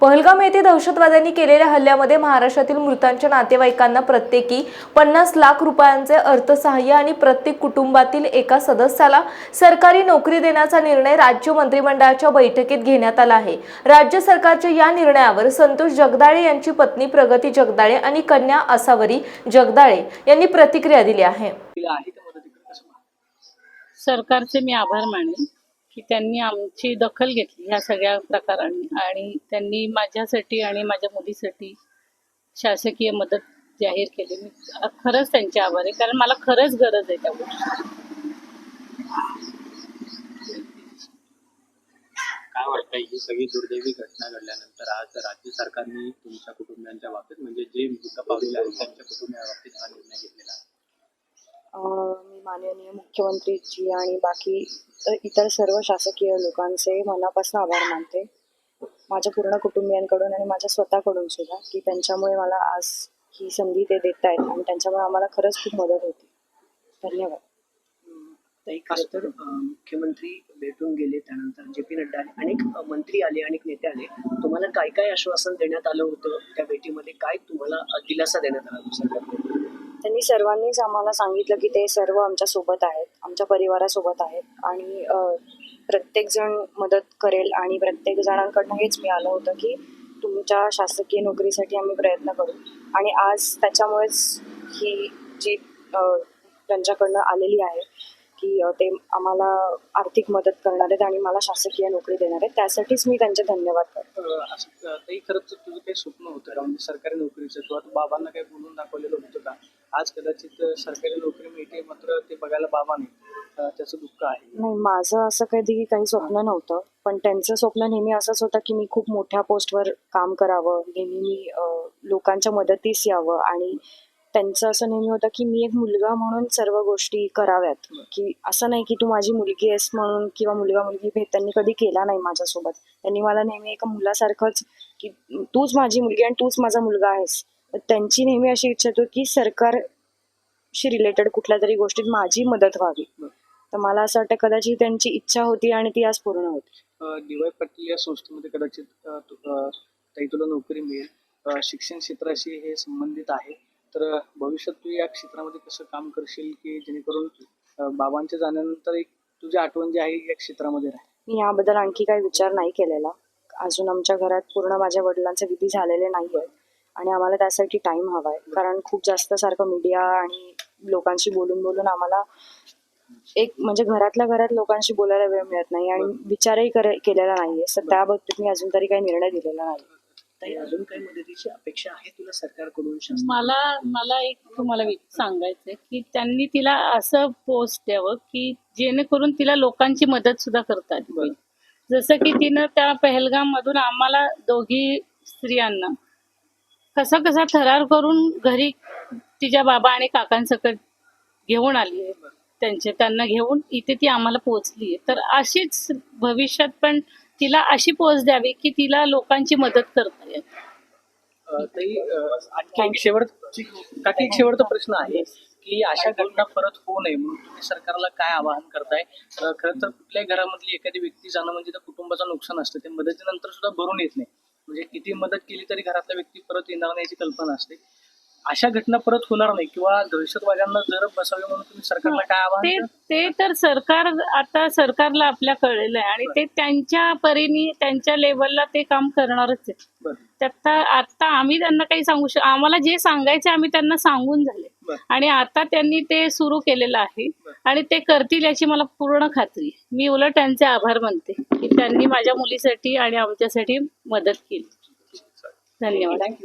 पहलगाम येथे दहशतवाद्यांनी केलेल्या हल्ल्यामध्ये महाराष्ट्रातील मृतांच्या नातेवाईकांना प्रत्येकी पन्नास लाख रुपयांचे अर्थसहाय्य आणि प्रत्येक कुटुंबातील एका सदस्याला सरकारी नोकरी देण्याचा निर्णय राज्य मंत्रिमंडळाच्या बैठकीत घेण्यात आला आहे. राज्य सरकारच्या या निर्णयावर संतोष जगदाळे यांची पत्नी प्रगती जगदाळे आणि कन्या असावरी जगदाळे यांनी प्रतिक्रिया दिली आहे. सरकारचे मी आभार मानेन. की त्यांनी आमची दखल घेतली ह्या सगळ्या प्रकारांनी. आणि त्यांनी माझ्यासाठी आणि माझ्या मुलीसाठी शासकीय मदत जाहीर केली. मी खरंच त्यांचे आभार आहे. कारण मला खरंच गरज आहे त्या गोष्टी काय वाटतं ही सगळी दुर्दैवी घटना घडल्यानंतर आज राज्य सरकारने तुमच्या कुटुंबियांच्या बाबतीत म्हणजे जे मृत पावलेले आहेत त्यांच्या कुटुंबियांबाबतीत हा निर्णय घेतलेला आहे? मी माननीय मुख्यमंत्रीची आणि बाकी इतर सर्व शासकीय लोकांचे मनापासून आभार मानते. माझ्या पूर्ण कुटुंबियांकडून आणि माझ्या स्वतःकडून सुद्धा की त्यांच्यामुळे मला आज ही संधी ते देत आहेत आणि त्यांच्यामुळे आम्हाला खरंच खूप मदत होती. धन्यवाद. तर मुख्यमंत्री भेटून गेले त्यानंतर जे पी नड्डा आले अनेक मंत्री आले अनेक नेते आले. तुम्हाला काय काय आश्वासन देण्यात आलं होतं? त्या भेटीमध्ये काय तुम्हाला दिलासा देण्यात आला सरकारकडून? त्यांनी सर्वांनीच आम्हाला सांगितलं की ते सर्व आमच्यासोबत आहेत आमच्या परिवारासोबत आहेत आणि प्रत्येक जण मदत करेल आणि प्रत्येक जणांकडनं हेच मिळालं होतं की तुमच्या शासकीय नोकरीसाठी आम्ही प्रयत्न करू. आणि आज त्याच्यामुळेच ही जी त्यांच्याकडनं आलेली आहे की ते आम्हाला आर्थिक मदत करणार आहेत आणि मला शासकीय नोकरी देणार आहेत. त्यासाठीच मी त्यांचे धन्यवाद करते. असं ताई खरंच तुझं काही स्वप्न होतं का म्हणजे सरकारी नोकरीचं किंवा बाबांना काही बोलून दाखवलेलं होतं का? आज कदाचित सरकारी नोकरी मिळते मात्र ते बघायला बाबा नाही. त्याचं दुःख आहे. नाही माझं असं कधी काही स्वप्न नव्हतं. पण त्यांचं स्वप्न नेहमी असंच होतं की मी खूप मोठ्या पोस्टवर काम करावं. नेहमी मी लोकांच्या मदतीस यावं आणि त्यांचं असं नेहमी होतं की मी एक मुलगा म्हणून सर्व गोष्टी कराव्यात. की असं नाही की तू माझी मुलगी आहेस म्हणून किंवा मुलगा मुलगी भेट त्यांनी कधी केला नाही माझ्यासोबत. त्यांनी मला नेहमी एका मुलासारखंच की तूच माझी मुलगी आणि तूच माझा मुलगा आहेस. तर त्यांची नेहमी अशी इच्छा होती की सरकारशी रिलेटेड कुठल्या तरी गोष्टीत माझी मदत व्हावी. तर मला असं वाटतं कदाचित त्यांची इच्छा होती आणि ती आज पूर्ण होती. डी पाटील या संस्थेमध्ये कदाचित तुला नोकरी मिळेल. शिक्षण क्षेत्राशी हे संबंधित आहे. तर भविष्यात तू या क्षेत्रामध्ये कसं काम करशील की जेणेकरून अं, बाबांच्या जाण्यानंतर एक तुझी आठवण जी आहे या क्षेत्रामध्ये राहील? मी याबद्दल आणखी काही विचार नाही केलेला. अजून आमच्या घरात पूर्ण माझ्या वडिलांचे विधी झालेले नाही आहेत आणि आम्हाला त्यासाठी टाइम हवा आहे कारण खूप जास्त सारखं मीडिया आणि लोकांशी बोलून बोलून आम्हाला एक म्हणजे घरातल्या घरात लोकांशी बोलायला वेळ मिळत नाही आणि विचारही करे- केलेला नाहीये. तर त्या बाबतीत मी अजून तरी काही निर्णय दिलेला नाही ताई अजून काही मदतीची अपेक्षा आहे तुला सरकारकडून शासन मला मला एक तुम्हाला वि- सांगायचंय की त्यांनी तिला असं पोस्ट द्यावं की जेणेकरून तिला लोकांची मदत सुद्धा करता आली पाहिजे. जसं की तिनं त्या पहलगाम मधून आम्हाला दोघी स्त्रियांना कसा कसा थरार करून घरी तिच्या बाबा आणि काकांसकट घेऊन आली आहे. त्यांचे त्यांना घेऊन इथे ती आम्हाला पोहोचली आहे. तर अशीच भविष्यात पण तिला अशी पोच द्यावी की तिला लोकांची मदत करता येईल. आणखी एक शेवट काकी एक शेवटचा प्रश्न आहे की अशा घटना परत होऊ नये म्हणून तुम्ही सरकारला काय आवाहन करताय? खर खरं तर कुठल्याही घरामधली एखादी व्यक्ती जाणं म्हणजे त्या कुटुंबाचं नुकसान असतं. ते मदतीनंतर सुद्धा भरून येत नाही. म्हणजे किती मदत केली तरी घरातला व्यक्ती परत येणार नाही याची कल्पना असते. अशा घटना परत होणार नाही किंवा दहशतवाद्यांना जर बसावे म्हणून तुम्ही सरकारला काय आवाहन ते कराल? ते तर सरकार आता सरकारला आपल्या कळलेलं आहे आणि ते त्यांच्या परीने त्यांच्या लेवलला ते काम करणारच आहे बरं. त्यात आता आम्ही त्यांना काही सांगू शक आम्हाला जे सांगायचे आम्ही त्यांना सांगून झाले. बरं. आणि आता त्यांनी ते सुरू केलेलं आहे आणि ते करतील याची मला पूर्ण खात्री आहे. मी उलट त्यांचे आभार मानते की त्यांनी माझ्या मुलीसाठी आणि आमच्यासाठी मदत केली. धन्यवाद. थँक्यू